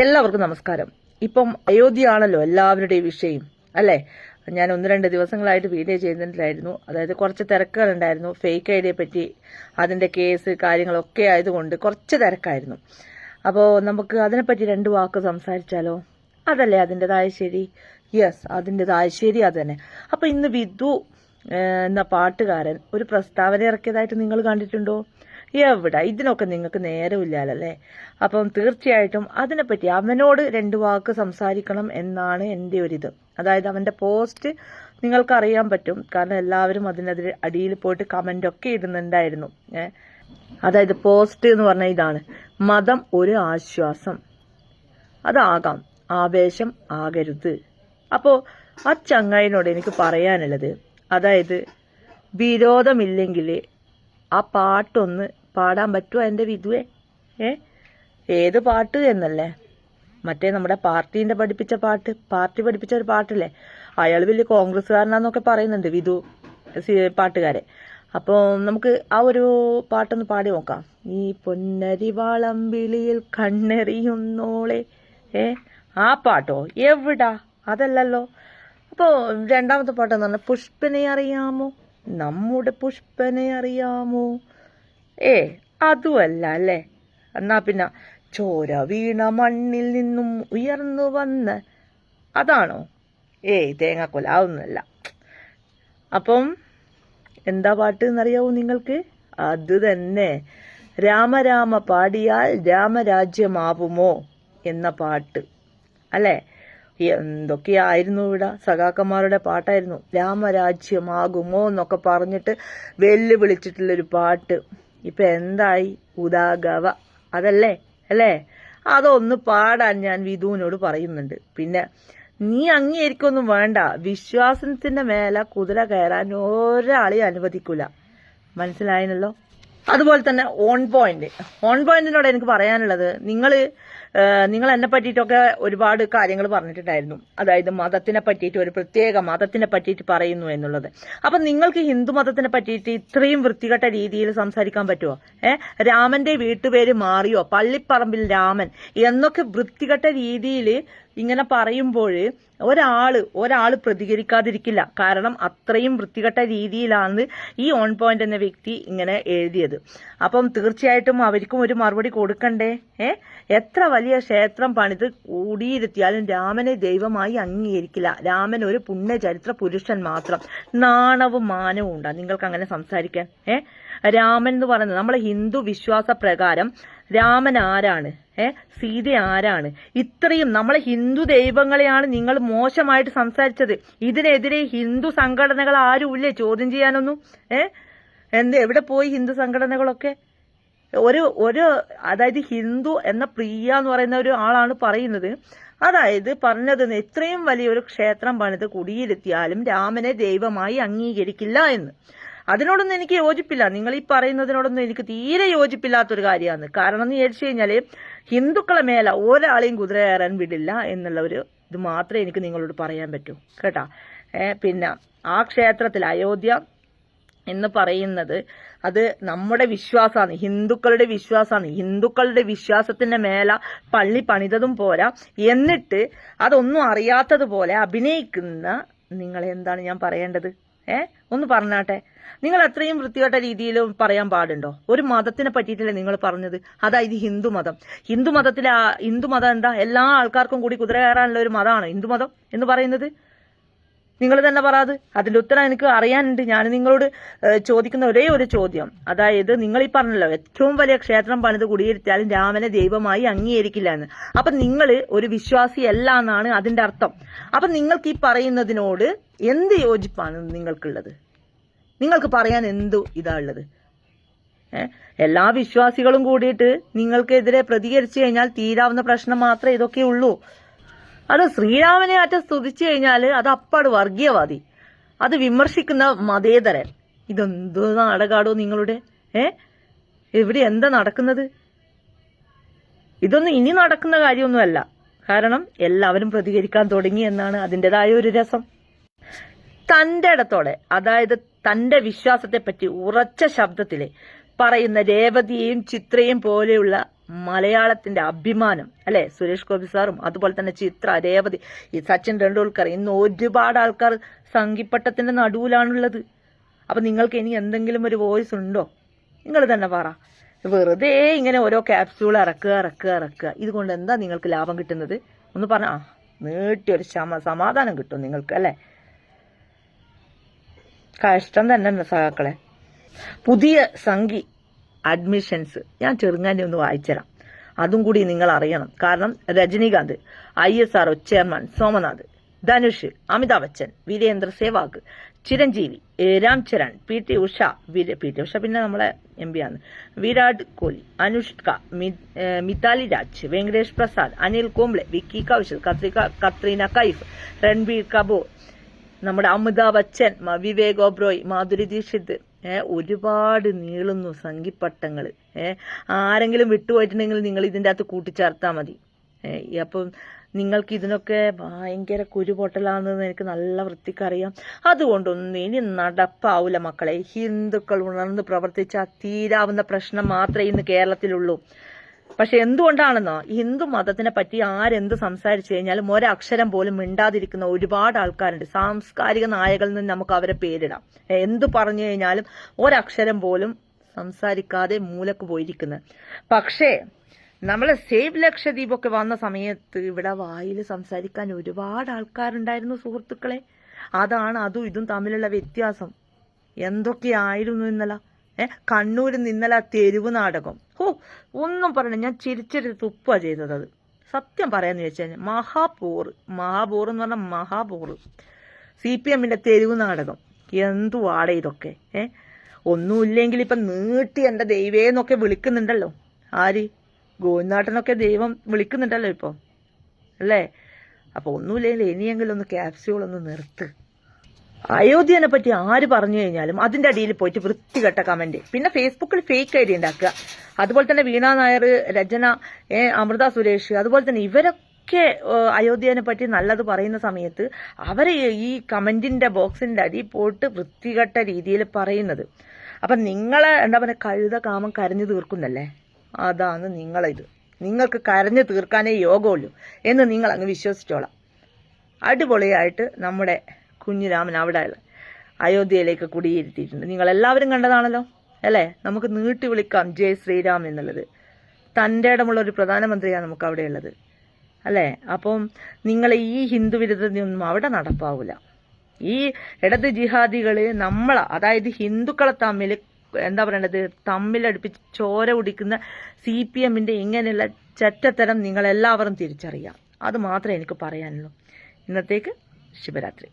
എല്ലാവർക്കും നമസ്കാരം. ഇപ്പം അയോധ്യയാണല്ലോ എല്ലാവരുടെയും വിഷയം അല്ലേ? ഞാൻ ഒന്ന് രണ്ട് ദിവസങ്ങളായിട്ട് വീഡിയോ ചെയ്തിട്ടില്ലായിരുന്നു അതായത് കുറച്ച് തിരക്കുകളുണ്ടായിരുന്നു. ഫേക്ക് ഐ ഡിയെ പറ്റി അതിന്റെ കേസ് കാര്യങ്ങളൊക്കെ ആയതുകൊണ്ട് കുറച്ച് തിരക്കായിരുന്നു. അപ്പോൾ നമുക്ക് അതിനെപ്പറ്റി രണ്ട് വാക്ക് സംസാരിച്ചാലോ? അതല്ലേ അതിന്റെതായ ശരി? യെസ് അതിന്റെതായ ശരി അത് തന്നെ. അപ്പോൾ ഇന്ന് വിധു എന്ന പാട്ടുകാരൻ ഒരു പ്രസ്താവന ഇറക്കിയതായിട്ട് നിങ്ങൾ കണ്ടിട്ടുണ്ടോ? എവിടെ? ഇതിനൊക്കെ നിങ്ങൾക്ക് നേരമില്ലല്ലേ? അപ്പം തീർച്ചയായിട്ടും അതിനെപ്പറ്റി അവനോട് രണ്ട് വാക്ക് സംസാരിക്കണം എന്നാണ് എന്റെ ഒരിത്. അതായത് അവന്റെ പോസ്റ്റ് നിങ്ങൾക്ക് അറിയാൻ പറ്റും. കാരണം എല്ലാവരും അതിനെതിരെ അടിയിൽ പോയിട്ട് കമന്റ് ഒക്കെ ഇടുന്നുണ്ടായിരുന്നു. അതായത് പോസ്റ്റ് എന്ന് പറഞ്ഞ ഇതാണ്. മതം ഒരു ആശ്വാസം. അതാകാം. ആവേശം ആകരുത്. അപ്പോൾ ആ ചങ്ങായിനോട് എനിക്ക് പറയാനുള്ളത് അതായത് വിരോധമില്ലെങ്കിൽ ആ പാട്ടൊന്ന് പാടാൻ പറ്റുമോ എന്റെ വിധുവെ? ഏ? ഏത് പാട്ട് എന്നല്ലേ? മറ്റേ നമ്മുടെ പാർട്ടീന്റെ പഠിപ്പിച്ച പാട്ട് പാർട്ടി പഠിപ്പിച്ച ഒരു പാട്ടില്ലേ? അയാൾ വലിയ കോൺഗ്രസ്സുകാരനാന്നൊക്കെ പറയുന്നുണ്ട് വിധു പാട്ടുകാരെ. അപ്പോൾ നമുക്ക് ആ ഒരു പാട്ടൊന്ന് പാടി നോക്കാം. ഈ പൊന്നരി വളമ്പിളിയിൽ കണ്ണെറിയുന്നോളെ. ഏ? ആ പാട്ടോ? എവിടാ? അതല്ലല്ലോ. അപ്പോൾ രണ്ടാമത്തെ പാട്ടെന്ന് പറഞ്ഞാൽ പുഷ്പനെ അറിയാമോ? നമ്മുടെ പുഷ്പനെ അറിയാമോ? ഏ അതുമല്ല അല്ലേ? എന്നാ പിന്നെ ചോര വീണ മണ്ണിൽ നിന്നും ഉയർന്നു വന്ന് അതാണോ? ഏയ് തേങ്ങാക്കൊല അതൊന്നുമല്ല. അപ്പം എന്താ പാട്ട് എന്നറിയാവൂ നിങ്ങൾക്ക്? അത് തന്നെ. രാമരാമ പാടിയാൽ രാമരാജ്യമാവുമോ എന്ന പാട്ട്. അല്ലേ? എന്തൊക്കെയായിരുന്നു ഇവിടെ? സഖാക്കന്മാരുടെ പാട്ടായിരുന്നു. രാമരാജ്യമാകുമോ എന്നൊക്കെ പറഞ്ഞിട്ട് വെല്ലുവിളിച്ചിട്ടുള്ളൊരു പാട്ട്. ഇപ്പൊ എന്തായി ഉദാഗവ. അതല്ലേ? അല്ലേ? അതൊന്ന് പാടാൻ ഞാൻ വിധുവിനോട് പറയുന്നുണ്ട്. പിന്നെ നീ അംഗീകരിക്കൊന്നും വേണ്ട. വിശ്വാസത്തിന്റെ മേല കുതിര കയറാൻ ഒരാളെയും അനുവദിക്കൂല. മനസ്സിലായനല്ലോ അതുപോലെ തന്നെ ഓൺ പോയിന്റ് ഓൺ പോയിന്റിനോട് എനിക്ക് പറയാനുള്ളത് നിങ്ങൾ നിങ്ങൾ എന്നെ പറ്റിയിട്ടൊക്കെ ഒരുപാട് കാര്യങ്ങൾ പറഞ്ഞിട്ടുണ്ടായിരുന്നു. അതായത് മതത്തിനെ പറ്റിയിട്ട് ഒരു പ്രത്യേക മതത്തിനെ പറ്റിയിട്ട് പറയുന്നു എന്നുള്ളത്. അപ്പൊ നിങ്ങൾക്ക് ഹിന്ദു മതത്തിനെ പറ്റിയിട്ട് ഇത്രയും വൃത്തികെട്ട രീതിയിൽ സംസാരിക്കാൻ പറ്റുമോ ഏ രാമന്റെ വീട്ടുപേര് മാറിയോ? പള്ളിപ്പറമ്പിൽ രാമൻ എന്നൊക്കെ വൃത്തികെട്ട രീതിയിൽ ഇങ്ങനെ പറയുമ്പോൾ ഒരാൾ ഒരാൾ പ്രതികരിക്കാതിരിക്കില്ല. കാരണം അത്രയും വൃത്തികെട്ട രീതിയിലാണ് ഈ ഓൺ പോയിന്റ് എന്ന വ്യക്തി ഇങ്ങനെ എഴുതിയത്. അപ്പം തീർച്ചയായിട്ടും അവർക്കും ഒരു മറുപടി കൊടുക്കണ്ടേ? എത്ര വലിയ ക്ഷേത്രം പണിത് കൂടിയിരുത്തിയാലും രാമനെ ദൈവമായി അംഗീകരിക്കില്ല. രാമൻ ഒരു പുണ്യചരിത്ര പുരുഷൻ മാത്രം. നാണവും മാനവും ഉണ്ടാ. നിങ്ങൾക്ക് അങ്ങനെ സംസാരിക്കാൻ ഏ? രാമൻ എന്ന് പറയുന്നത് നമ്മളെ ഹിന്ദു വിശ്വാസ പ്രകാരം രാമൻ ആരാണ്? ഏ? സീത ആരാണ്? ഇത്രയും നമ്മളെ ഹിന്ദു ദൈവങ്ങളെയാണ് നിങ്ങൾ മോശമായിട്ട് സംസാരിച്ചത്. ഇതിനെതിരെ ഹിന്ദു സംഘടനകൾ ആരുമില്ലേ ചോദ്യം ചെയ്യാനൊന്നും? ഏ? എന്ത് എവിടെ പോയി ഹിന്ദു സംഘടനകളൊക്കെ? ഒരു ഒരു അതായത് ഹിന്ദു എന്ന പ്രിയ എന്ന് പറയുന്ന ഒരു ആളാണ് പറയുന്നത്. അതായത് പറഞ്ഞത് ഇത്രയും വലിയൊരു ക്ഷേത്രം പണിത് കുടിയിരുത്തിയാലും രാമനെ ദൈവമായി അംഗീകരിക്കില്ല എന്ന്. അതിനോടൊന്നും എനിക്ക് യോജിപ്പില്ല. നിങ്ങൾ ഈ പറയുന്നതിനോടൊന്നും എനിക്ക് തീരെ യോജിപ്പില്ലാത്തൊരു കാര്യമാണ്. കാരണം എന്ന് ചോദിച്ചു കഴിഞ്ഞാൽ ഹിന്ദുക്കളെ മേല ഒരാളെയും കുതിര കയറാൻ വിടില്ല എന്നുള്ള ഒരു ഇത് മാത്രമേ എനിക്ക് നിങ്ങളോട് പറയാൻ പറ്റൂ. കേട്ടാ? പിന്നെ ആ ക്ഷേത്രത്തിൽ അയോധ്യ എന്ന് പറയുന്നത് അത് നമ്മുടെ വിശ്വാസമാണ്. ഹിന്ദുക്കളുടെ വിശ്വാസമാണ്. ഹിന്ദുക്കളുടെ വിശ്വാസത്തിന്റെ മേല പള്ളി പണിതതും പോരാ. എന്നിട്ട് അതൊന്നും അറിയാത്തതുപോലെ അഭിനയിക്കുന്ന നിങ്ങൾ എന്താണ് ഞാൻ പറയേണ്ടത്? ഏ? ഒന്ന് പറഞ്ഞാട്ടെ. നിങ്ങൾ അത്രയും വൃത്തികെട്ട രീതിയിൽ പറയാൻ പാടുണ്ടോ? ഒരു മതത്തിനെ പറ്റിയിട്ടല്ലേ നിങ്ങൾ പറഞ്ഞത്? അതായത് ഹിന്ദു മതം. ഹിന്ദു മതത്തിലെ ഹിന്ദു മതം എന്താ? എല്ലാ ആൾക്കാർക്കും കൂടി കുതിര കയറാനുള്ള ഒരു മതമാണ് ഹിന്ദു മതം എന്ന് പറയുന്നത്? നിങ്ങൾ തന്നെ പറയാത് അതിന്റെ ഉത്തരം എനിക്ക് അറിയാനുണ്ട്. ഞാൻ നിങ്ങളോട് ചോദിക്കുന്ന ഒരേ ഒരു ചോദ്യം. അതായത് നിങ്ങൾ ഈ പറഞ്ഞല്ലോ ഏറ്റവും വലിയ ക്ഷേത്രം പണിത് കുടിയിരുത്തിയാലും രാമനെ ദൈവമായി അംഗീകരിക്കില്ല എന്ന്. അപ്പൊ നിങ്ങൾ ഒരു വിശ്വാസിയല്ല എന്നാണ് അതിന്റെ അർത്ഥം. അപ്പൊ നിങ്ങൾക്ക് ഈ പറയുന്നതിനോട് എന്ത് യോജിപ്പാണ് നിങ്ങൾക്കുള്ളത്? നിങ്ങൾക്ക് പറയാൻ എന്തു ഇതാ ഉള്ളത്? എല്ലാ വിശ്വാസികളും കൂടിയിട്ട് നിങ്ങൾക്കെതിരെ പ്രതികരിച്ചു കഴിഞ്ഞാൽ തീരാവുന്ന പ്രശ്നം മാത്രമേ ഇതൊക്കെ ഉള്ളൂ. അത് ശ്രീരാമനെ അറ്റ സ്തുതിച്ചു കഴിഞ്ഞാൽ അത് അപ്പാട് വർഗീയവാദി. അത് വിമർശിക്കുന്ന മതേതരൻ. ഇതെന്തോ നാടകാടോ നിങ്ങളുടെ? ഏ? ഇവിടെ എന്താ നടക്കുന്നത്? ഇതൊന്നും ഇനി നടക്കുന്ന കാര്യമൊന്നുമല്ല. കാരണം എല്ലാവരും പ്രതികരിക്കാൻ തുടങ്ങി എന്നാണ് അതിന്റെതായ ഒരു രസം. തന്റെ ഇടത്തോടെ അതായത് തന്റെ വിശ്വാസത്തെപ്പറ്റി ഉറച്ച ശബ്ദത്തിൽ പറയുന്ന രേവതിയെയും ചിത്രയും പോലെയുള്ള മലയാളത്തിന്റെ അഭിമാനം അല്ലെ? സുരേഷ് ഗോപി സാറും അതുപോലെ തന്നെ ചിത്ര രേവതി ഈ സച്ചിൻ ടെണ്ടുൽക്കർ ഇന്ന് ഒരുപാട് ആൾക്കാർ സംഘിപ്പട്ടത്തിന്റെ നടുവിലാണുള്ളത്. അപ്പൊ നിങ്ങൾക്ക് ഇനി എന്തെങ്കിലും ഒരു വോയിസ് ഉണ്ടോ? നിങ്ങൾ തന്നെ പറ. വെറുതെ ഇങ്ങനെ ഓരോ ക്യാപ്സ്യൂൾ ഇറക്കുക ഇറക്കുക ഇറക്കുക ഇതുകൊണ്ട് എന്താ നിങ്ങൾക്ക് ലാഭം കിട്ടുന്നത്? ഒന്ന് പറഞ്ഞ ആ ഒരു ശമ സമാധാനം കിട്ടും നിങ്ങൾക്ക് അല്ലേ? കഷ്ടം തന്നെ സഹാക്കളെ പുതിയ സംഘി അഡ്മിഷൻസ്. ഞാൻ ചെറുങ്ങാനെ ഒന്ന് വായിച്ചുതരാം അതും കൂടി നിങ്ങൾ അറിയണം. കാരണം Rajinikanth I S R chairman Somanath Dhanush Amitabh Bachchan Virender Sehwag Chiranjeevi Ram Charan P T Usha P T Usha പിന്നെ നമ്മളെ എം പി ആണ്. വിരാട് കോഹ്ലി അനുഷ്ക മിതാലി രാജ് വെങ്കടേഷ് പ്രസാദ് അനിൽ കുംബ്ലെ വിക്കി കൗശൽ കത്രിക കത്രീന കൈഫ് രൺബീർ കപൂർ നമ്മുടെ അമിതാഭ് ബച്ചൻ വിവേക് ഒബ്രോയ് മാധുരി ദീക്ഷിത് ഒരുപാട് നീളുന്നു സംഘിപ്പട്ടങ്ങൾ ആരെങ്കിലും വിട്ടുപോയിട്ടുണ്ടെങ്കിൽ നിങ്ങൾ ഇതിന്റെ അകത്ത് കൂട്ടിച്ചേർത്താൽ മതി. അപ്പം നിങ്ങൾക്ക് ഇതിനൊക്കെ ഭയങ്കര കുരുപൊട്ടലാണെന്ന് എനിക്ക് നല്ല വൃത്തിക്കറിയാം അതുകൊണ്ടൊന്നും ഇനി നടപ്പാവൂല മക്കളെ. ഹിന്ദുക്കൾ ഉണർന്ന് പ്രവർത്തിച്ചാൽ തീരാവുന്ന പ്രശ്നം മാത്രമേ ഇന്ന് കേരളത്തിലുള്ളൂ. പക്ഷെ എന്തുകൊണ്ടാണെന്നോ ഹിന്ദു മതത്തിനെ പറ്റി ആരെന്ത് സംസാരിച്ചു കഴിഞ്ഞാലും ഒരക്ഷരം പോലും മിണ്ടാതിരിക്കുന്ന ഒരുപാട് ആൾക്കാരുണ്ട്. സാംസ്കാരിക നായകളിൽ നിന്ന് നമുക്ക് അവരെ പേരിടാം. എന്തു പറഞ്ഞു കഴിഞ്ഞാലും ഒരക്ഷരം പോലും സംസാരിക്കാതെ മൂലക്ക് പോയിരിക്കുന്നത് പക്ഷേ നമ്മൾ സേവ് ലക്ഷദ്വീപ് ഒക്കെ വന്ന സമയത്ത് ഇവിടെ വായിൽ സംസാരിക്കാൻ ഒരുപാട് ആൾക്കാരുണ്ടായിരുന്നു സുഹൃത്തുക്കളെ. അതാണ് അതും ഇതും തമ്മിലുള്ള വ്യത്യാസം. എന്തൊക്കെയായിരുന്നു ഇന്നലെ? ഏ? കണ്ണൂരിൽ നിന്ന് ഇന്നലെ തെരുവ് നാടകം. ഹോ ഒന്നും പറയണ്ട. ഞാൻ ചിരിച്ചിട്ട് തുപ്പ ചെയ്തത് അത്. സത്യം പറയാന്ന് ചോദിച്ചു കഴിഞ്ഞാൽ മഹാപൂർ മഹാപൂർ എന്ന് പറഞ്ഞാൽ മഹാപൂർ. സി പി എമ്മിന്റെ തെരുവ് നാടകം. എന്തുവാടെ ഇതൊക്കെ ഏ? ഒന്നുമില്ലെങ്കിൽ ഇപ്പൊ നീട്ടി എന്റെ ദൈവേന്നൊക്കെ വിളിക്കുന്നുണ്ടല്ലോ. ആര്? ഗോവിന്ദാട്ടനൊക്കെ ദൈവം വിളിക്കുന്നുണ്ടല്ലോ ഇപ്പൊ. അല്ലേ? അപ്പൊ ഒന്നുമില്ലെങ്കിൽ ഇനിയെങ്കിലും ഒന്ന് ക്യാപ്സ്യൂൾ ഒന്ന് നിർത്ത്. അയോധ്യനെ പറ്റി ആര് പറഞ്ഞു കഴിഞ്ഞാലും അതിന്റെ അടിയിൽ പോയിട്ട് വൃത്തികെട്ട കമന്റ് പിന്നെ ഫേസ്ബുക്കിൽ ഫേക്ക് ഐ ഡി ഉണ്ടാക്കുക. അതുപോലെ തന്നെ വീണ നായർ രചന അമൃത സുരേഷ് അതുപോലെ തന്നെ ഇവരൊക്കെ അയോധ്യനെ പറ്റി നല്ലത് പറയുന്ന സമയത്ത് അവരെ ഈ കമന്റിന്റെ ബോക്സിന്റെ അടി പോയിട്ട് വൃത്തികെട്ട രീതിയിൽ പറയുന്നത്. അപ്പൊ നിങ്ങളെ എന്താ പറയുക കഴുത കാമം കരഞ്ഞു തീർക്കുന്നല്ലേ? അതാണ് നിങ്ങളിത്. നിങ്ങൾക്ക് കരഞ്ഞു തീർക്കാനേ യോഗമുള്ളൂ എന്ന് നിങ്ങൾ അങ്ങ് വിശ്വസിച്ചോളാം. അടിപൊളിയായിട്ട് നമ്മുടെ കുഞ്ഞിരാമൻ അവിടെ അയോധ്യയിലേക്ക് കുടിയിരുത്തിയിട്ടുണ്ട് നിങ്ങൾ എല്ലാവരും കണ്ടതാണല്ലോ അല്ലേ? നമുക്ക് നീട്ടി വിളിക്കാം ജയ് ശ്രീരാം എന്നുള്ളത്. തന്റെ ഇടമുള്ള ഒരു പ്രധാനമന്ത്രിയാണ് നമുക്ക് അവിടെ ഉള്ളത് അല്ലേ? അപ്പം നിങ്ങൾ ഈ ഹിന്ദു വിരുദ്ധതയൊന്നും അവിടെ നടപ്പാവില്ല ഈ ഇടത് ജിഹാദികൾ നമ്മളെ അതായത് ഹിന്ദുക്കളെ തമ്മിൽ എന്താ പറയണത് തമ്മിലടുപ്പിച്ച് ചോര കുടിക്കുന്ന സി പി എമ്മിന്റെ ഇങ്ങനെയുള്ള ചറ്റത്തരം നിങ്ങളെല്ലാവരും തിരിച്ചറിയാം. അത് മാത്രമേ എനിക്ക് പറയാനുള്ളൂ. ഇന്നത്തേക്ക് ശുഭരാത്രി.